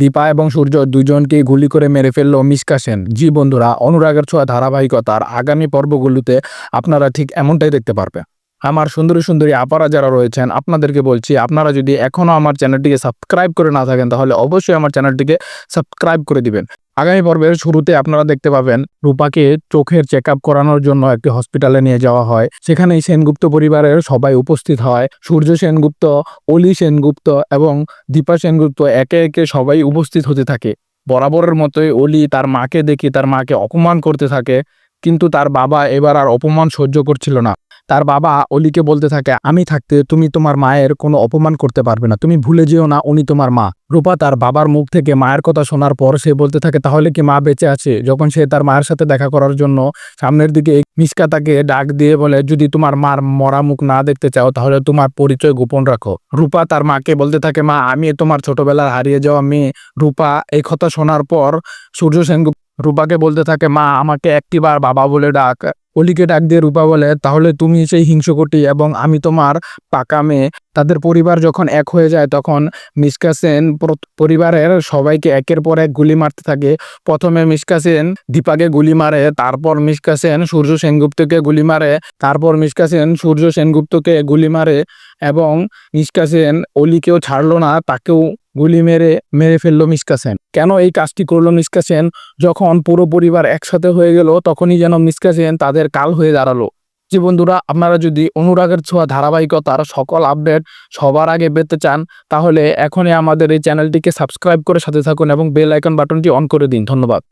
দীপা এবং সূর্য দুজনকে গুলি করে মেরে ফেলল মিসকা সেন। জি বন্ধুরা, অনুরাগের ছোঁয়া ধারাবাহিকতার আগামী পর্বগুলোতে আপনারা ঠিক এমনটাই দেখতে পারবেন। আমার সুন্দরী সুন্দরী আপারা যারা রয়েছেন, আপনাদেরকে বলছি, আপনারা যদি এখনও আমার চ্যানেলটিকে সাবস্ক্রাইব করে না থাকেন, তাহলে অবশ্যই আমার চ্যানেলটিকে সাবস্ক্রাইব করে দিবেন। আগামী পর্বের শুরুতে আপনারা দেখতে পাবেন রূপাকে চোখের চেক আপ করানোর জন্য একটি হসপিটালে নিয়ে যাওয়া হয়। সেখানেই সেনগুপ্ত পরিবারের সবাই উপস্থিত হয়। সূর্য সেনগুপ্ত, অলি সেনগুপ্ত এবং দীপা সেনগুপ্ত একে একে সবাই উপস্থিত হতে থাকে। বরাবরের মতোই অলি তার মাকে দেখি তার মাকে অপমান করতে থাকে, কিন্তু তার বাবা এবার আর অপমান সহ্য করছিল না। তার বাবা অলিকে বলতে থাকে, আমি থাকতে তুমি তোমার মায়ের কোনো অপমান করতে পারবে না। তুমি ভুলে যেও না উনি তোমার মা। রূপা তার বাবার মুখ থেকে মায়ের কথা শোনার পর সে বলতে থাকে, তাহলে কি মা বেঁচে আছে? যখন সে তার মায়ের সাথে দেখা করার জন্য সামনের দিকে মিসকা তাকে ডাক দিয়ে বলে, যদি তোমার মার মরা মুখ না দেখতে চাও, তাহলে তোমার পরিচয় গোপন রাখো। রূপা তার মাকে বলতে থাকে, মা, আমি তোমার ছোটবেলার হারিয়ে যাওয়া মেয়ে। রূপা এই কথা শোনার পর সূর্য সেনগুপ্ত রূপাকে বলতে থাকে, মা, আমাকে একটিবার বাবা বলে ডাক। অলিকে ডাক দিয়ে রূপা বলে, তাহলে তুমি সেই হিংসকটি এবং আমি তোমার পাকা মেয়ে। তাদের পরিবার যখন এক হয়ে যায়, তখন মিসকা সেন পরিবারের সবাইকে একের পর এক গুলি মারতে থাকে। প্রথমে মিসকা সেন দীপাকে গুলি মারে, তারপর মিসকা সেন সূর্য সেনগুপ্তকে গুলি মারে, তারপর মিসকা সেন সূর্য সেনগুপ্তকে গুলি মারে এবং মিসকা সেন অলিকেও ছাড়লো না, তাকেও গুলি মেরে মেরে ফেলল মিসকা সেন। কেন এই কাজটি করল মিসকা সেন? যখন পুরো পরিবার একসাথে হয়ে গেল, তখনই যেন মিসকা সেন তাদের কাল হয়ে দাঁড়াল। যে বন্ধুরা, আপনারা যদি অনুরাগের ছোঁয়া ধারাবাহিকতার সকল আপডেট সবার আগে পেতে চান, তাহলে এখনই আমাদের এই চ্যানেলটিকে সাবস্ক্রাইব করে সাথে থাকুন এবং বেল আইকন বাটনটি অন করে দিন। ধন্যবাদ।